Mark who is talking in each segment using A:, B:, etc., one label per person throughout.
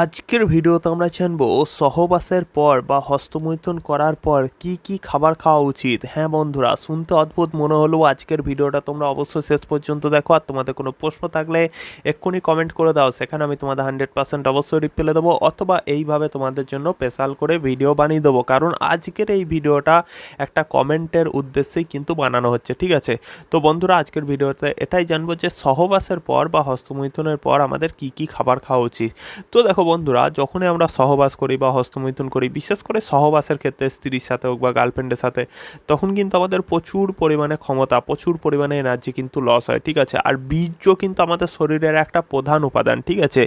A: আজকের ভিডিওতে আমরা জানব সহবাসের পর বা হস্তমৈথুন করার পর কি কি খাবার খাওয়া উচিত। হ্যাঁ বন্ধুরা, শুনতে অদ্ভুত মনে হলেও আজকের ভিডিওটা, তোমরা অবশ্যই শেষ পর্যন্ত দেখো। আর তোমাদের কোনো প্রশ্ন থাকলে এক্ষুনি কমেন্ট করে দাও, সেখানে আমি তোমাদের হান্ড্রেড পার্সেন্ট অবশ্যই রিপ্লাই দেবো অথবা এইভাবে তোমাদের জন্য স্পেশাল করে ভিডিও বানিয়ে দেবো। কারণ আজকের এই ভিডিওটা একটা কমেন্টের উদ্দেশ্যেই কিন্তু বানানো হচ্ছে, ঠিক আছে? তো বন্ধুরা, আজকের ভিডিওতে এটাই জানব যে সহবাসের পর বা হস্তমৈথুনের পর আমাদের কি কি খাবার খাওয়া উচিত। তো দেখো বন্ধুরা, যখনই আমরা সহবাস করি বা হস্তমৈথুন করি, বিশেষ করে সহবাসের ক্ষেত্রে স্ত্রীর সাথে হোক বা গার্লফ্রেন্ডের সাথে, তখন কিন্তু আমাদের প্রচুর পরিমাণে ক্ষমতা, প্রচুর পরিমাণে এনার্জি কিন্তু লস হয়, ঠিক আছে? আর বীর্য কিন্তু আমাদের শরীরের একটা প্রধান উপাদান, ঠিক আছে?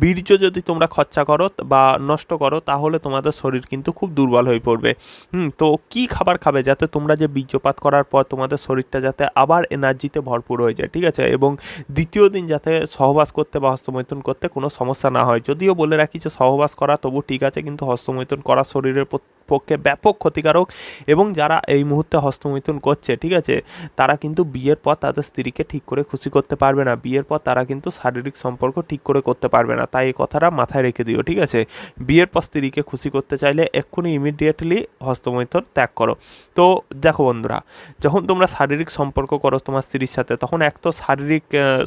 A: বীর্য যদি তোমরা খরচা করো বা নষ্ট করো, তাহলে তোমাদের শরীর কিন্তু খুব দুর্বল হয়ে পড়বে। হুম, তো কি খাবার খাবে যাতে তোমরা যে বীর্যপাত করার পর তোমাদের শরীরটা যাতে আবার এনার্জিতে ভরপুর হয়ে যায়, ঠিক আছে? এবং দ্বিতীয় দিন যাতে সহবাস করতে বা হস্তমৈথুন করতে কোনো সমস্যা না হয়, যদিও বলে রাখি যে সহবাস করা তবু ঠিক আছে কিন্তু হস্তমৈথুন করা শরীরের পক্ষে ব্যাপক ক্ষতিকারক এবং যারা এই মুহূর্তে হস্তমৈথুন করছে, ঠিক আছে? তারা কিন্তু বিয়ের পর তাদের স্ত্রীকে ঠিক করে খুশি করতে পারবে না। বিয়ের পর তারা কিন্তু শারীরিক সম্পর্ক ঠিক করে করতে পারবে না। তাই এই কথাটা মাথায় রেখে দিও, ঠিক আছে? বিয়ের পর স্ত্রীকে খুশি করতে চাইলে এক্ষুনি ইমিডিয়েটলি হস্তমৈথুন ত্যাগ করো। তো দেখো বন্ধুরা, যখন তোমরা শারীরিক সম্পর্ক করো তোমার স্ত্রীর সাথে, তখন এক তো শারীরিক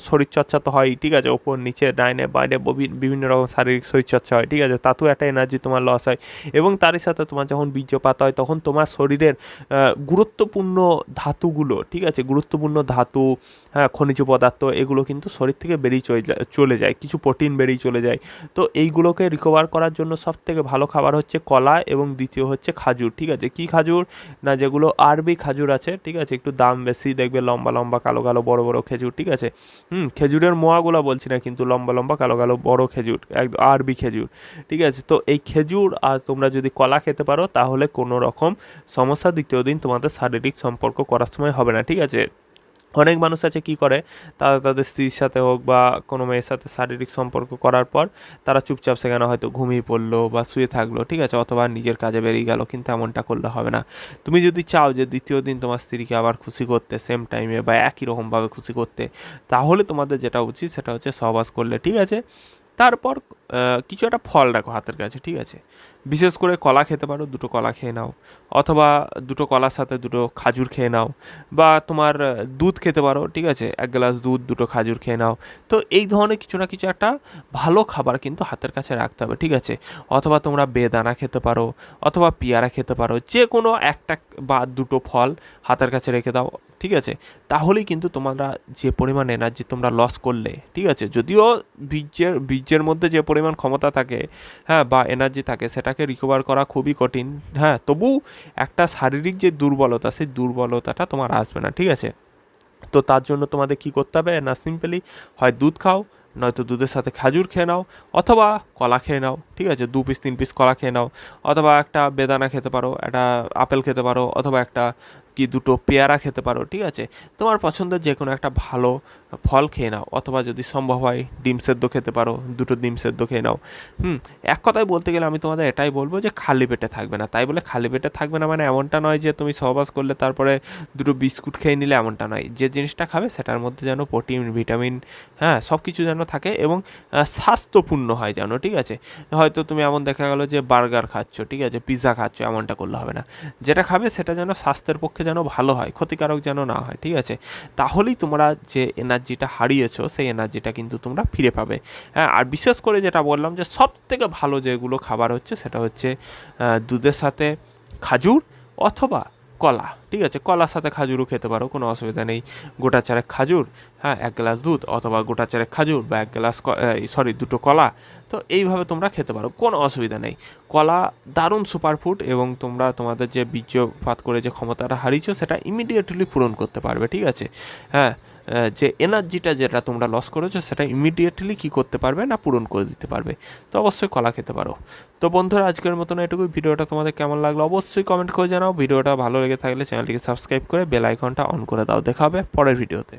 A: শরীরচর্চা তো হয়, ঠিক আছে? ওপর, নিচে, ডাইনে, বাইরে বিভিন্ন রকম শারীরিক শরীরচর্চা হয়, ঠিক আছে? তাতেও একটা এনার্জি তোমার লস হয় এবং তারই সাথে তোমার যখন বীর্যপাত হয়, তখন তোমার শরীরের গুরুত্বপূর্ণ ধাতুগুলো, ঠিক আছে? গুরুত্বপূর্ণ ধাতু হ্যাঁ খনিজ পদার্থ, এগুলো কিন্তু শরীর থেকে বেরিয়ে চলে যায় চলে যায়, কিছু প্রোটিন বেরিয়ে চলে যায়। তো এইগুলোকে রিকভার করার জন্য সব থেকে ভালো খাবার হচ্ছে কলা এবং দ্বিতীয় হচ্ছে খাজুর, ঠিক আছে? কি খাজুর? না, যেগুলো আরবি খাজুর আছে, ঠিক আছে? একটু দাম বেশি, দেখবে লম্বা লম্বা, কালো কালো, বড় বড় খেজুর, ঠিক আছে? হুম, খেজুরের মোয়াগুলো বলছি না কিন্তু লম্বা লম্বা, কালো কালো, বড় খেজুর একদম আরবি খেজুর, ঠিক আছে? তো এই খেজুর আর তোমরা যদি কলা খেতে পারো তাহলে কোনো রকম সমস্যা দ্বিতীয় দিন তোমাদের শারীরিক সম্পর্ক করার সময় হবে না, ঠিক আছে? অনেক মানুষ আছে কি করে, তারা তাদের স্ত্রীর সাথে হোক বা কোনো মেয়ের সাথে শারীরিক সম্পর্ক করার পর তারা চুপচাপ সেখানে হয়তো ঘুমিয়ে পড়ল বা শুয়ে থাকল, ঠিক আছে? অথবা নিজের কাজে বেরিয়ে গেল, কিন্তু এমনটা করলে হবে না। তুমি যদি চাও যে দ্বিতীয় দিন তোমার স্ত্রীকে আবার খুশি করতে সেম টাইমে বা একই রকমভাবে খুশি করতে, তাহলে তোমাদের যেটা উচিত সেটা হচ্ছে সহবাস করলে, ঠিক আছে? তারপর কিছু একটা ফল রাখো হাতের কাছে, ঠিক আছে? বিশেষ করে কলা খেতে পারো, দুটো কলা খেয়ে নাও। অথবা দুটো কলার সাথে দুটো খাজুর খেয়ে নাও। বা তোমার দুধ খেতে পারো, ঠিক আছে? এক গ্লাস দুধ, দুটো খাজুর খেয়ে নাও। তো এই ধরনের কিছু না কিছু একটা ভালো খাবার কিন্তু হাতের কাছে রাখতে হবে, ঠিক আছে? অথবা তোমরা বেদানা খেতে পারো, অথবা পেয়ারা খেতে পারো যে কোনো একটা বা দুটো ফল হাতের কাছে রেখে দাও, ঠিক আছে? তাহলেই কিন্তু তোমরা যে পরিমাণ এনার্জি তোমরা লস করলে, ঠিক আছে? যদিও বীর্যের বীর্যের মধ্যে যে পরিমাণ ক্ষমতা থাকে হ্যাঁ বা এনার্জি থাকে, সেটাকে রিকভার করা খুবই কঠিন হ্যাঁ তবু একটা শারীরিক যে দুর্বলতা, সেই দুর্বলতাটা তোমার আসবে না, ঠিক আছে? তো তার জন্য তোমাদের কি করতে হবে না সিম্পলি হয় দুধ খাও, নয়তো দুধের সাথে খাজুর খেয়ে নাও, অথবা কলা খেয়ে নাও, ঠিক আছে, দু পিস তিন পিস কলা খেয়ে নাও, অথবা একটা বেদানা খেতে পারো, একটা আপেল খেতে পারো, অথবা একটা কি দুটো পেয়ারা খেতে পারো, ঠিক আছে? তোমার পছন্দের যে কোনো একটা ভালো ফল খেয়ে নাও, অথবা যদি সম্ভব হয় ডিম সেদ্ধ খেতে পারো, দুটো ডিম সেদ্ধ খেয়ে নাও। হুম, এক কথায় বলতে গেলে আমি তোমাদের এটাই বলব যে খালি পেটে থাকবে না। তাই বলে খালি পেটে থাকবে না মানে এমনটা নয় যে তুমি সহবাস করলে তারপরে দুটো বিস্কুট খেয়ে নিলে এমনটা নয়। যে জিনিসটা খাবে সেটার মধ্যে যেন প্রোটিন, ভিটামিন হ্যাঁ সব কিছু যেন থাকে এবং স্বাস্থ্যপূর্ণ হয় যেন, ঠিক আছে? হয়তো তুমি এমন দেখা গেলো যে বার্গার খাচ্ছ, ঠিক আছে? পিৎজা খাচ্ছ, এমনটা করলে হবে না। যেটা খাবে সেটা যেন স্বাস্থ্যের পক্ষে যেন ভালো হয়, ক্ষতিকারক যেন না হয়, ঠিক আছে? তাহলেই তোমরা যে এনার্জিটা হারিয়েছো, সেই এনার্জিটা কিন্তু তোমরা ফিরে পাবে। হ্যাঁ আর বিশেষ করে যেটা বললাম যে সব থেকে ভালো যেগুলো খাবার হচ্ছে, সেটা হচ্ছে দুধের সাথে খাজুর অথবা কলা, ঠিক আছে? কলার সাথে খাজুরও খেতে পারো, কোনো অসুবিধা নেই। গোটা চারেক খাজুর হ্যাঁ এক গ্লাস দুধ অথবা গোটা চারেক খাজুর বা এক গ্লাস সরি দুটো কলা, তো এইভাবে তোমরা খেতে পারো, কোনো অসুবিধা নেই। কলা দারুণ সুপারফুড এবং তোমরা তোমাদের যে বীর্যপাত করে যে ক্ষমতাটা হারিয়েছো, সেটা ইমিডিয়েটলি পূরণ করতে পারবে, ঠিক আছে? হ্যাঁ যে এনার্জিটা যেটা তোমরা লস করেছ, সেটা ইমিডিয়েটলি কী করতে পারবে না পূরণ করে দিতে পারবে? তো অবশ্যই কলা খেতে পারো। তো বন্ধুরা, আজকের মতন এটুকুই। ভিডিওটা তোমাদের কেমন লাগল অবশ্যই কমেন্ট করে জানাও। ভিডিওটা ভালো লেগে থাকলে চ্যানেলটিকে সাবস্ক্রাইব করে বেল আইকনটা অন করে দাও। দেখা হবে পরের ভিডিওতে।